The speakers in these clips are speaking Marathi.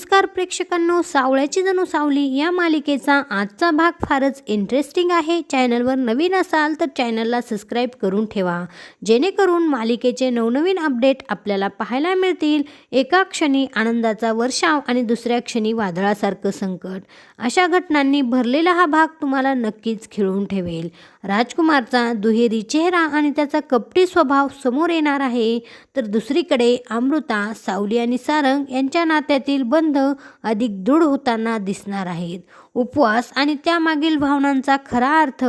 नमस्कार प्रेक्षकांनो सावळ्याची जणू सावली या मालिकेचा आजचा भाग फारच इंटरेस्टिंग आहे. चॅनलवर नवीन असाल तर चॅनलला सबस्क्राईब करून ठेवा. जेणेकरून मालिकेचे नवनवीन अपडेट आपल्याला पाहायला मिळतील. एका क्षणी आनंदाचा वर्षाव आणि दुसऱ्या क्षणी वादळासारखं संकट. अशा घटनांनी भरलेला हा भाग तुम्हाला नक्कीच खिळून ठेवेल. राजकुमारचा दुहेरी चेहरा आणि त्याचा कपटी स्वभाव समोर येणार आहे. तर दुसरीकडे अमृता सावली आणि सारंग यांच्या नात्यातील संबंध अधिक दृढ होताना दिसणार आहेत. उपवास आणि त्यामागील भावनांचा खरा अर्थ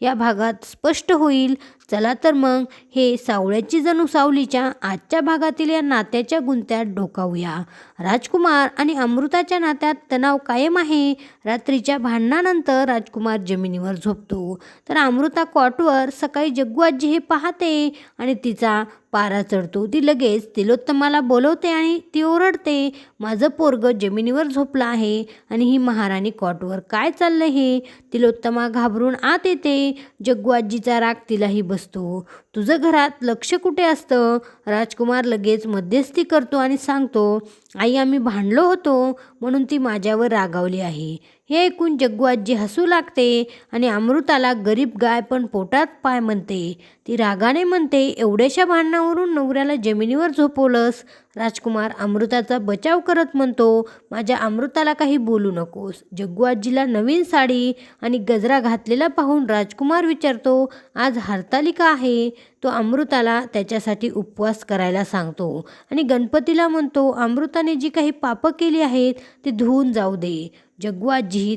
या भागात स्पष्ट होईल. चला तर मग हे सावळ्याची जणू सावलीच्या आजच्या भागातील या नात्याच्या गुंत्यात डोकावूया. राजकुमार आणि अमृताच्या नात्यात तणाव कायम आहे. रात्रीच्या भांडणानंतर राजकुमार जमिनीवर झोपतो. तर अमृता कॉटवर सकाळी जग्गूआजी हे पाहते आणि तिचा पारा चढतो. ती लगेच तिलोत्तमाला बोलवते आणि ती ओरडते माझं पोरग जमिनीवर झोपलं आहे आणि ही महाराणी कॉटवर काय चाललं हे? तिलोत्तमा घाबरून आत येते. जग्गू आजीचा राग तिलाही बसतो. तुझं घरात लक्ष कुठे असतं? राजकुमार लगेच मध्यस्थी करतो आणि सांगतो आई आम्ही भांडलो होतो म्हणून ती माझ्यावर रागावली आहे. हे ऐकून जग्गू आजी हसू लागते आणि अमृताला गरीब गाय पण पोटात पाय म्हणते. ती रागाने म्हणते एवढ्याशा भांडणावरून नवऱ्याला जमिनीवर झोपवलंस राजकुमार अमृताचा बचाव करत म्हणतो माझ्या अमृताला काही बोलू नकोस जग्गू आजीला नवीन साडी आणि गजरा घातलेला पाहून राजकुमार विचारतो आज हरतालिका आहे? तो अमृताला त्याच्यासाठी उपवास करायला सांगतो. आणि गणपतीला म्हणतो अमृताने जी काही पापं केली आहेत ती धुवून जाऊ दे. जग्गू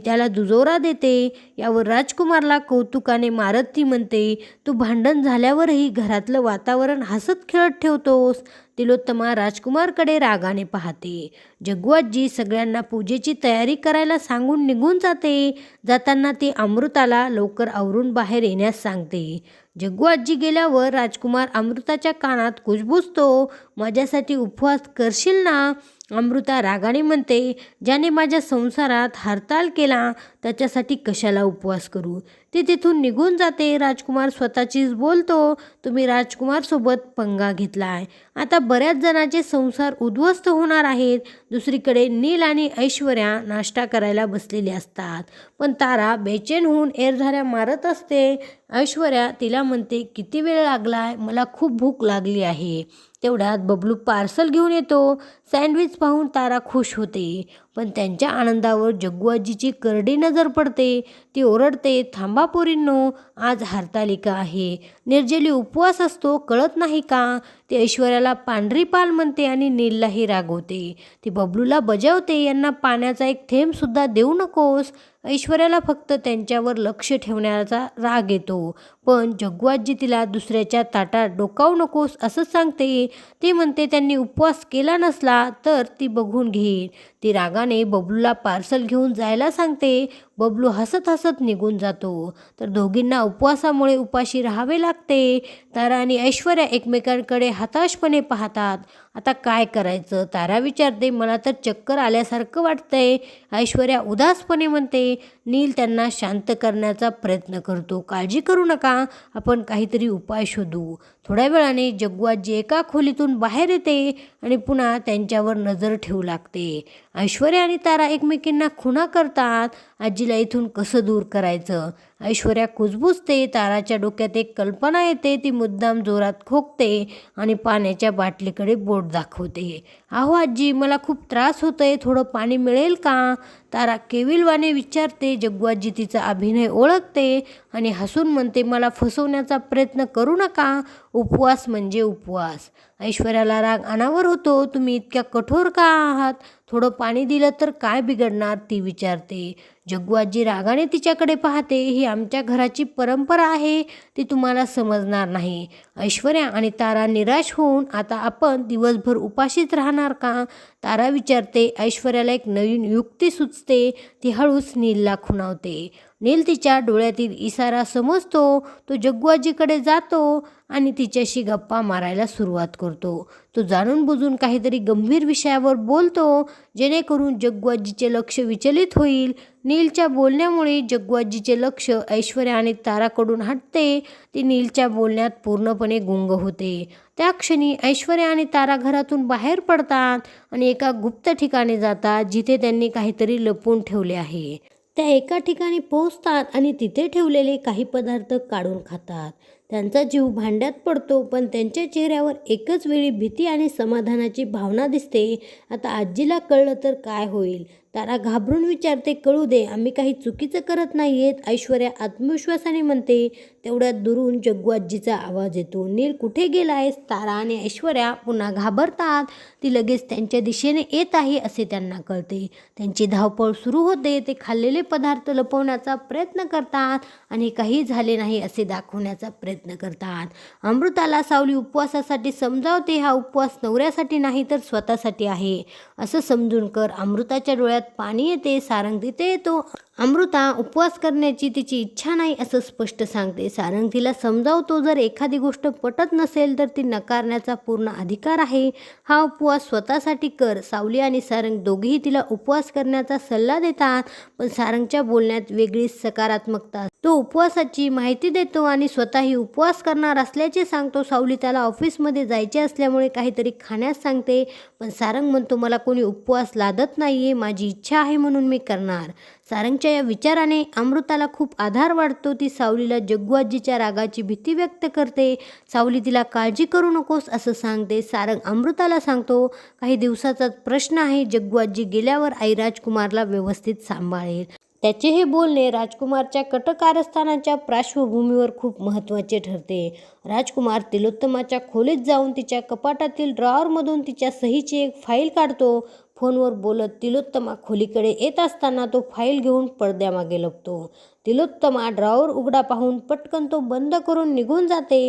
त्याला दुजोरा देते. यावर राजकुमारला कौतुकाने मारत ती म्हणते तू भांडण झाल्यावरही घरातलं वातावरण हसत खेळत ठेवतोस. तिलोत्तमा राजकुमारकडे रागाने पाहते. जग्गू सगळ्यांना पूजेची तयारी करायला सांगून निघून जाते. जाताना ती अमृताला लवकर आवरून बाहेर येण्यास सांगते. जग्गू आजी गेल्यावर राजकुमार अमृताच्या कानात कुजबुजतो माझ्यासाठी उपवास करशील ना? अमृता रागाने म्हणते ज्याने माझ्या संसारात हरताल केला त्याच्यासाठी कशाला उपवास करू? ती तिथून निघून जाते. राजकुमार स्वतःचीच बोलतो तुम्ही राजकुमारसोबत पंगा घेतला आहे आता बऱ्याच जणांचे संसार उद्ध्वस्त होणार आहेत. दुसरीकडे नील आणि ऐश्वर्या नाश्ता करायला बसलेले असतात. पण तारा बेचैन होऊन एरझाऱ्या मारत असते. ऐश्वर्या तिला म्हणते किती वेळ लागलाय? मला खूप भूक लागली आहे. तेवढ्यात बबलू पार्सल घेऊन येतो. सँडविच पाहून तारा खुश होते. पण त्यांच्या आनंदावर जग्गूआजीची करडी नजर पडते. ती ओरडते थांबा पोरींनो आज हरतालिका आहे. निर्जली उपवास असतो कळत नाही का? ते ऐश्वर्याला पांढरी पाल म्हणते आणि नीललाही रागवते ती बबलूला बजावते यांना पाण्याचा एक थेंबसुद्धा देऊ नकोस. ऐश्वर्याला फक्त त्यांच्यावर लक्ष ठेवण्याचा राग येतो. पण जग्गूआजी तिला दुसऱ्याच्या ताटात डोकावू नकोस असंच सांगते. ती म्हणते त्यांनी उपवास केला नसला तर ती बघून घेईल ती रागाने बबलूला पार्सल घेऊन जायला सांगते. बबलू हसत हसत निघून जातो. तर दोघींना उपवासामुळे उपाशी राहावे लागते. तारा आणि ऐश्वर्या एकमेकांकडे हताशपणे पाहतात. आता काय करायचं तारा विचारते. मला तर चक्कर आल्यासारखं वाटतंय ऐश्वर्या उदासपणे म्हणते. नील त्यांना शांत करण्याचा प्रयत्न करतो. काळजी करू नका. आपण काहीतरी उपाय शोधू. थोड्या वेळाने जग्गुआजी एका खोलीतून बाहेर येते आणि पुन्हा त्यांच्यावर नजर ठेवू लागते. ऐश्वर्या आणि तारा एकमेकींना खुणा करतात. आजीला इथून कसं दूर करायचं? ऐश्वर्या कुजबुजते ताराच्या डोक्यात एक कल्पना येते ती मुद्दाम जोरात खोकते आणि पाण्याच्या बाटलीकडे बोट दाखवते. अहो आजी मला खूप त्रास होतोय थोडं पाणी मिळेल का? तारा केविलवाने विचारते. जग्गूआजी तिचा अभिनय ओळखते आणि हसून म्हणते मला फसवण्याचा प्रयत्न करू नका. उपवास म्हणजे उपवास. ऐश्वर्याला राग अनावर होतो. तुम्ही इतक्या कठोर का आहात? थोडं पाणी दिलं तर काय बिघडणार? ती विचारते. जग्गू आजी रागाने तिच्याकडे पाहते ही आमच्या घराची परंपरा आहे ती तुम्हाला समजणार नाही. ऐश्वर्या आणि तारा निराश होऊन आता आपण दिवसभर उपाशीच राहणार का? तारा विचारते. ऐश्वर्याला एक नवीन युक्ती सुचते. ती हळूच नीलला खुणावते. नील तिच्या डोळ्यातील इशारा समजतो. तो जग्गुआजीकडे जातो. आणि तिच्याशी गप्पा मारायला सुरुवात करतो. तो जाणून बुजून काहीतरी गंभीर विषयावर बोलतो जेणेकरून जग्गुआजीचे लक्ष विचलित होईल. नीलच्या बोलण्यामुळे जग्गुआजीचे लक्ष ऐश्वर्या आणि ताराकडून हटते. ती नीलच्या बोलण्यात पूर्णपणे गुंग होते. त्या क्षणी ऐश्वर्या आणि तारा घरातून बाहेर पडतात आणि एका गुप्त ठिकाणी जातात जिथे त्यांनी काहीतरी लपवून ठेवले आहे. त्या एका ठिकाणी पोहोचतात आणि तिथे ठेवलेले काही पदार्थ काढून खातात. त्यांचा जीव भांड्यात पडतो पण त्यांच्या चेहऱ्यावर एकच वेळी भीती आणि समाधानाची भावना दिसते. आता आजीला कळलं तर काय होईल? तारा घाबरून विचारते कळू दे आम्ही काही चुकीचं करत नाही आहेत ऐश्वर्या आत्मविश्वासाने म्हणते. तेवढ्यात दुरून जग्गू आजीचा आवाज येतो. नील कुठे गेला आहेस तारा आणि ऐश्वर्या पुन्हा घाबरतात. ती लगेच त्यांच्या दिशेने येत आहे असे त्यांना कळते. त्यांची धावपळ सुरू होते. ते खाल्लेले पदार्थ लपवण्याचा प्रयत्न करतात आणि काही झाले नाही असे दाखवण्याचा प्रयत्न करतात. अमृताला सावली उपवासासाठी समजावते. हा उपवास नवऱ्यासाठी नाही तर स्वतःसाठी आहे. असं समजून कर अमृताच्या डोळ्यात पाणी येते सारंग तिथे येतो अमृता उपवास करण्याची तिची इच्छा नाही असं स्पष्ट सांगते. सारंग तिला समजावतो जर एखादी गोष्ट पटत नसेल तर ती नकारण्याचा पूर्ण अधिकार आहे. हा उपवास स्वतःसाठी कर. सावली आणि सारंग दोघेही तिला उपवास करण्याचा सल्ला देतात पण सारंगच्या बोलण्यात वेगळीच सकारात्मकता तो उपवासाची माहिती देतो आणि स्वतःही उपवास करणार असल्याचे सांगतो. सावली त्याला ऑफिसमध्ये जायचे असल्यामुळे काहीतरी खाण्यास सांगते पण सारंग म्हणतो मला कोणी उपवास लादत नाही आहे माझी इच्छा आहे म्हणून मी करणार. सारंगच्या या विचाराने अमृताला खूप आधार वाटतो. ती सावलीला जग्गूआजीच्या रागाची भीती व्यक्त करते. सावली तिला काळजी करू नकोस असं सांगते. सारंग अमृताला सांगतो काही दिवसाचाच प्रश्न आहे. जग्गूआजी गेल्यावर आई राजकुमारला व्यवस्थित सांभाळेल. त्याचे हे बोलणे राजकुमारच्या कटकारस्थानाच्या पार्श्वभूमीवर खूप महत्त्वाचे ठरते. राजकुमार तिलोत्तमाच्या खोलीत जाऊन तिच्या कपाटातील ड्रॉवरमधून तिच्या सहीची एक फाईल काढतो. फोनवर बोलत तिलोत्तमा खोलीकडे येत असताना तो फाईल घेऊन पडद्यामागे लपतो. तिलोत्तमा ड्रॉवर उघडा पाहून पटकन तो बंद करून निघून जाते.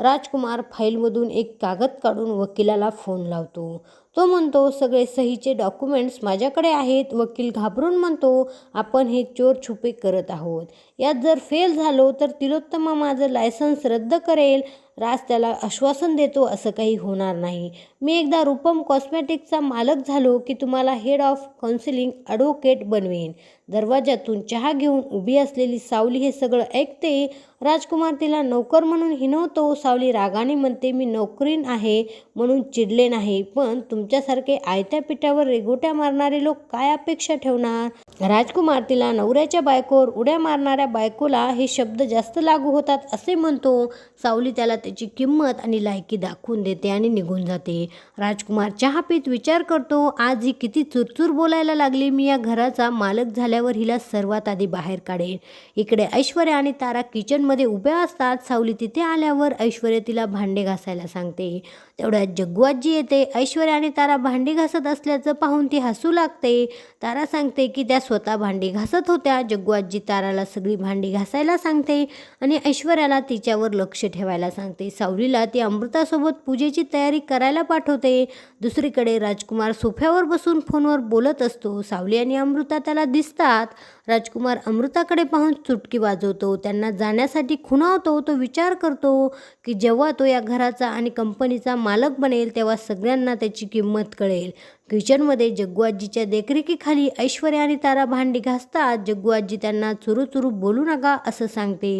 राजकुमार फाईलमधून एक कागद काढून वकिलाला फोन लावतो. तो म्हणतो सगळे सहीचे डॉक्युमेंट्स माझ्याकडे आहेत. वकील घाबरून म्हणतो आपण हे चोर छुपे करत आहोत. यात जर फेल झालो तर तिलोत्तमा माझं लायसन्स रद्द करेल. राज त्याला आश्वासन देतो असं काही होणार नाही. मी एकदा रूपम कॉस्मॅटिकचा मालक झालो की तुम्हाला हेड ऑफ काउन्सिलिंग ॲडव्होकेट बनवेन. दरवाजातून चहा घेऊन उभी असलेली सावली हे सगळं ऐकते राजकुमार तिला नोकर म्हणून हिनवतो. सावली रागाने म्हणते मी नोकरीन आहे म्हणून चिडले नाही पण तुमच्यासारखे आयत्या पिठावर रेगोट्या मारणारे लोक काय अपेक्षा ठेवणार? राजकुमार तिला नवऱ्याच्या बायकोवर उड्या मारणाऱ्या बायकोला हे शब्द जास्त लागू होतात असे म्हणतो. सावली त्याला त्याची किंमत आणि लायकी दाखवून देते आणि निघून जाते. राजकुमार चहा पीत विचार करतो आज ही किती चुरचूर बोलायला लागली. मी या घराचा मालक झाल्यावर हिला सर्वात आधी बाहेर काढेन. इकडे ऐश्वर्या आणि तारा किचनमध्ये उभ्या असतात. सावली तिथे आल्यावर ऐश्वर्या तिला भांडे घासायला सांगते. तेवढ्यात जग्गूआजी येते. ऐश्वर्या आणि तारा भांडे घासत असल्याचं पाहून ती हसू लागते. तारा सांगते की त्या स्वतः भांडी घासत होत्या. जग्गूआजी ताराला सगळी भांडी घासायला सांगते आणि ऐश्वर्याला तिच्यावर लक्ष ठेवायला सांगते. सावलीला ती अमृतासोबत पूजेची तयारी करायला पाठवते. दुसरीकडे राजकुमार सोफ्यावर बसून फोनवर बोलत असतो. सावली आणि अमृता त्याला दिसतात. राजकुमार अमृताकडे पाहून चुटकी वाजवतो. त्यांना जाण्यासाठी खुणावतो. तो विचार करतो की जेव्हा तो या घराचा आणि कंपनीचा मालक बनेल तेव्हा सगळ्यांना त्याची किंमत कळेल. किचनमध्ये जग्गूआजीच्या देखरेखीखाली ऐश्वर्या आणि तारा भांडी घासतात. जग्गूआजी त्यांना चुरू चुरू बोलू नका असं सांगते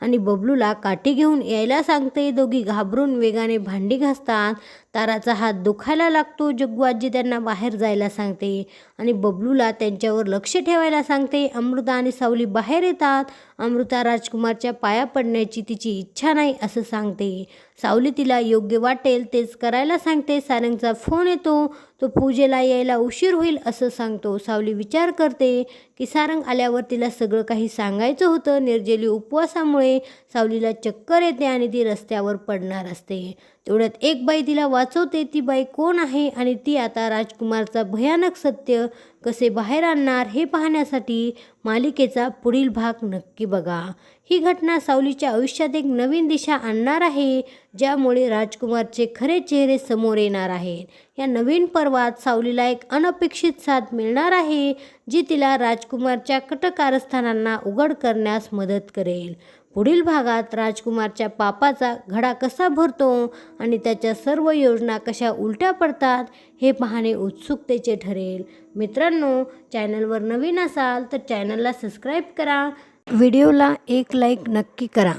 आणि बबलूला काठी घेऊन यायला सांगते. दोघी घाबरून वेगाने भांडी घासतात. ताराचा हात दुखायला लागतो. जग्गूआजी त्यांना बाहेर जायला सांगते आणि बबलूला त्यांच्यावर लक्ष ठेवायला सांगते. अमृता आणि सावली बाहेर येतात. अमृता राजकुमारच्या पाया पडण्याची तिची इच्छा नाही असं सांगते. सावली तिला योग्य वाटेल तेच करायला सांगते. सारंगचा फोन येतो. तो पूजेला यायला उशीर होईल असं सांगतो. सावली विचार करते की सारंग आल्यावर तिला सगळं काही सांगायचं होतं. निर्जली उपवासामुळे सावलीला चक्कर येते आणि ती रस्त्यावर पडणार असते. तेवढ्यात एक बाई तिला वाच वाचवते ती बाई कोण आहे आणि ती आता राजकुमारचा भयानक सत्य कसे बाहेर आणणार हे पाहण्यासाठी मालिकेचा पुढील भाग नक्की बघा. ही घटना सावलीच्या आयुष्यात एक नवीन दिशा आणणार आहे ज्यामुळे राजकुमारचे खरे चेहरे समोर येणार आहेत. या नवीन पर्वात सावलीला एक अनपेक्षित साथ मिळणार आहे जी तिला राजकुमारच्या कटकारस्थानांना उघड करण्यास मदत करेल. पुढील भागात राजकुमारच्या पापाचा घडा कसा भरतो आणि त्याच्या सर्व योजना कशा उलट्या पडतात हे पाहणे उत्सुकतेचे ठरेल. मित्रांनो चॅनलवर नवीन असाल तर चॅनलला सबस्क्राईब करा. व्हिडिओला एक लाईक नक्की करा.